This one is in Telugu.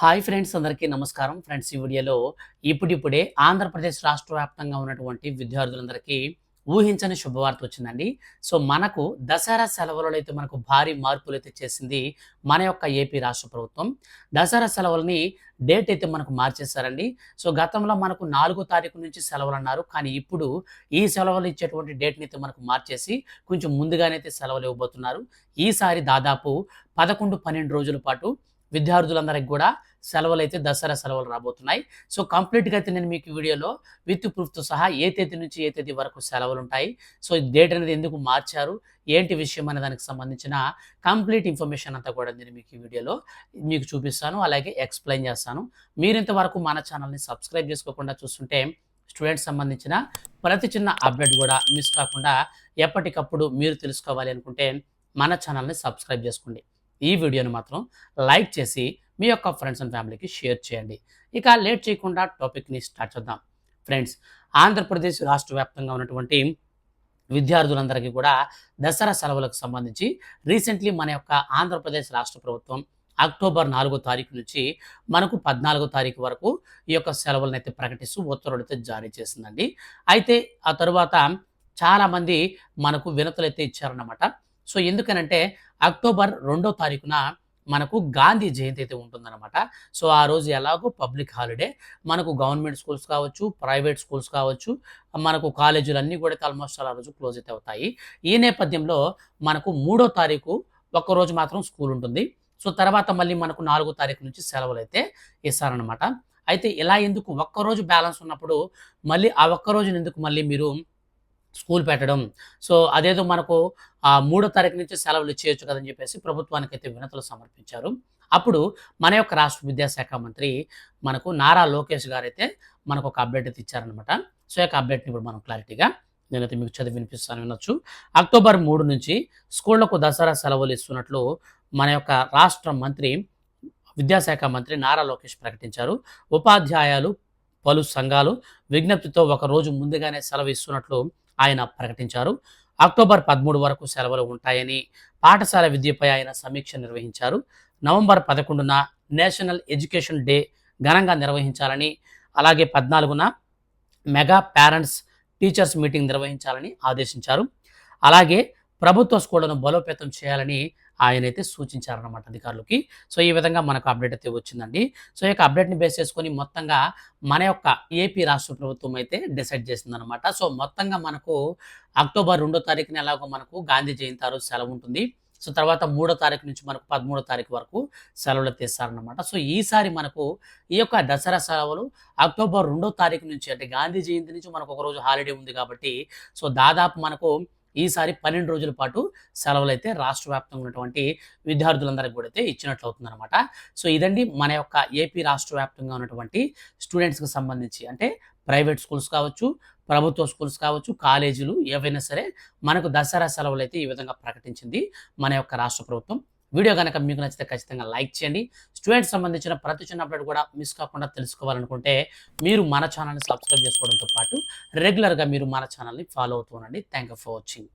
హాయ్ ఫ్రెండ్స్ అందరికీ నమస్కారం. ఫ్రెండ్స్ ఈ వీడియోలో ఇప్పుడిప్పుడే ఆంధ్రప్రదేశ్ రాష్ట్ర వ్యాప్తంగా ఉన్నటువంటి విద్యార్థులందరికీ ఊహించని శుభవార్త వచ్చిందండి. సో మనకు దసరా సెలవులలో అయితే మనకు భారీ మార్పులు అయితే చేసింది మన యొక్క ఏపీ రాష్ట్ర ప్రభుత్వం. దసరా సెలవులని డేట్ అయితే మనకు మార్చేశారండి. సో గతంలో మనకు నాలుగో తారీఖు నుంచి సెలవులు అన్నారు కానీ ఇప్పుడు ఈ సెలవులు ఇచ్చేటువంటి డేట్ని అయితే మనకు మార్చేసి కొంచెం ముందుగానైతే సెలవులు ఇవ్వబోతున్నారు. ఈసారి దాదాపు పదకొండు పన్నెండు రోజుల పాటు విద్యార్థులందరికి కూడా సెలవులు అయితే దసరా సెలవులు రాబోతున్నాయి. సో కంప్లీట్గా అయితే నేను మీకు వీడియోలో విత్ ప్రూఫ్తో సహా ఏ తేదీ నుంచి ఏ తేదీ వరకు సెలవులు ఉంటాయి. సో డేట్ అనేది ఎందుకు మార్చారు? ఏంటి విషయం అనే దానికి సంబంధించిన కంప్లీట్ ఇన్ఫర్మేషన్ అంతా కూడా నేను మీకు ఈ వీడియోలో మీకు చూపిస్తాను. అలాగే ఎక్స్ప్లెయిన్ చేస్తాను. మీరు ఇంతవరకు మన ఛానల్ని సబ్స్క్రైబ్ చేసుకోకుండా చూస్తుంటే స్టూడెంట్స్ సంబంధించిన ప్రతి చిన్న అప్డేట్ కూడా మిస్ కాకుండా ఎప్పటికప్పుడు మీరు తెలుసుకోవాలి అనుకుంటే మన ఛానల్ని సబ్స్క్రైబ్ చేసుకోండి. ఈ వీడియోని మాత్రం లైక్ చేసి మీ యొక్క ఫ్రెండ్స్ అండ్ ఫ్యామిలీకి షేర్ చేయండి. ఇక లేట్ చేయకుండా టాపిక్ని స్టార్ట్ చేద్దాం. ఫ్రెండ్స్ ఆంధ్రప్రదేశ్ రాష్ట్ర వ్యాప్తంగా ఉన్నటువంటి విద్యార్థులందరికీ కూడా దసరా సెలవులకు సంబంధించి రీసెంట్లీ మన యొక్క ఆంధ్రప్రదేశ్ రాష్ట్ర ప్రభుత్వం అక్టోబర్ నాలుగో తారీఖు నుంచి మనకు పద్నాలుగో తారీఖు వరకు ఈ యొక్క సెలవులను అయితే ప్రకటిస్తూ ఉత్తర్వులు అయితే జారీ చేసిందండి. అయితే ఆ తరువాత చాలామంది మనకు వినతులు అయితే ఇచ్చారన్నమాట. సో ఎందుకనంటే అక్టోబర్ రెండో తారీఖున మనకు గాంధీ జయంతి అయితే ఉంటుందన్నమాట. సో ఆ రోజు ఎలాగో పబ్లిక్ హాలిడే. మనకు గవర్నమెంట్ స్కూల్స్ కావచ్చు ప్రైవేట్ స్కూల్స్ కావచ్చు మనకు కాలేజీలు అన్నీ కూడా ఆల్మోస్ట్ ఆ రోజు క్లోజ్ అయితే అవుతాయి. ఈ నేపథ్యంలో మనకు మూడో తారీఖు ఒక్కరోజు మాత్రం స్కూల్ ఉంటుంది. సో తర్వాత మళ్ళీ మనకు నాలుగో తారీఖు నుంచి సెలవులు అయితే ఇస్తారనమాట అయితే ఇలా ఎందుకు ఒక్కరోజు బ్యాలెన్స్ ఉన్నప్పుడు మళ్ళీ ఆ ఒక్కరోజు ఎందుకు మళ్ళీ మీరు స్కూల్ పెట్టడం. సో అదేదో మనకు ఆ మూడో తారీఖు నుంచి సెలవులు ఇచ్చేయచ్చు కదని చెప్పేసి ప్రభుత్వానికి అయితే వినతులు సమర్పించారు. అప్పుడు మన యొక్క రాష్ట్ర విద్యాశాఖ మంత్రి మనకు నారా లోకేష్ గారు అయితే మనకు ఒక అప్డేట్ అయితే ఇచ్చారనమాట సో యొక్క అప్డేట్ని ఇప్పుడు మనం క్లారిటీగా నేనైతే మీకు చదివి వినిపిస్తాను వినొచ్చు. అక్టోబర్ మూడు నుంచి స్కూళ్ళకు దసరా సెలవులు ఇస్తున్నట్లు మన యొక్క రాష్ట్ర మంత్రి విద్యాశాఖ మంత్రి నారా లోకేష్ ప్రకటించారు. ఉపాధ్యాయులు పలు సంఘాలు విజ్ఞప్తితో ఒక రోజు ముందుగానే సెలవు ఇస్తున్నట్లు ఆయన ప్రకటించారు. అక్టోబర్ పదమూడు వరకు సెలవులు ఉంటాయని పాఠశాల విద్యపై ఆయన సమీక్ష నిర్వహించారు. నవంబర్ పదకొండున నేషనల్ ఎడ్యుకేషన్ డే ఘనంగా నిర్వహించాలని అలాగే పద్నాలుగున మెగా పేరెంట్స్ టీచర్స్ మీటింగ్ నిర్వహించాలని ఆదేశించారు. అలాగే ప్రభుత్వ స్కూళ్ళను బలోపేతం చేయాలని ఆయన అయితే సూచించారనమాట అధికారులకి. సో ఈ విధంగా మనకు అప్డేట్ అయితే వచ్చిందండి. సో ఈ యొక్క అప్డేట్ని బేస్ చేసుకొని మొత్తంగా మన యొక్క ఏపీ రాష్ట్ర ప్రభుత్వం అయితే డిసైడ్ చేసిందనమాట సో మొత్తంగా మనకు అక్టోబర్ రెండో తారీఖున ఎలాగో మనకు గాంధీ జయంతి ఆ రోజు సెలవు ఉంటుంది. సో తర్వాత మూడో తారీఖు నుంచి మనకు పదమూడో తారీఖు వరకు సెలవులు తీస్తారనమాట సో ఈసారి మనకు ఈ యొక్క దసరా సెలవులు అక్టోబర్ రెండో తారీఖు నుంచి అంటే గాంధీ జయంతి నుంచి మనకు ఒక రోజు హాలిడే ఉంది కాబట్టి సో దాదాపు మనకు ఈసారి పన్నెండు రోజుల పాటు సెలవులు అయితే రాష్ట్ర వ్యాప్తంగా ఉన్నటువంటి విద్యార్థులందరికీ కూడా అయితే ఇచ్చినట్లు అవుతుందన్నమాట సో ఇదండి మన యొక్క ఏపీ రాష్ట్ర వ్యాప్తంగా ఉన్నటువంటి స్టూడెంట్స్కి సంబంధించి అంటే ప్రైవేట్ స్కూల్స్ కావచ్చు ప్రభుత్వ స్కూల్స్ కావచ్చు కాలేజీలు ఏవైనా సరే మనకు దసరా సెలవులు అయితే ఈ విధంగా ప్రకటించింది మన యొక్క రాష్ట్ర ప్రభుత్వం. వీడియో కనుక మీకు నచ్చితే ఖచ్చితంగా లైక్ చేయండి. స్టూడెంట్స్ సంబంధించిన ప్రతి చిన్న అప్డేట్ కూడా మిస్ కాకుండా తెలుసుకోవాలనుకుంటే మీరు మన ఛానల్ని సబ్స్క్రైబ్ చేసుకోవడంతో పాటు రెగ్యులర్గా మీరు మన ఛానల్ని ఫాలో అవుతూ ఉండండి. Thank you for watching.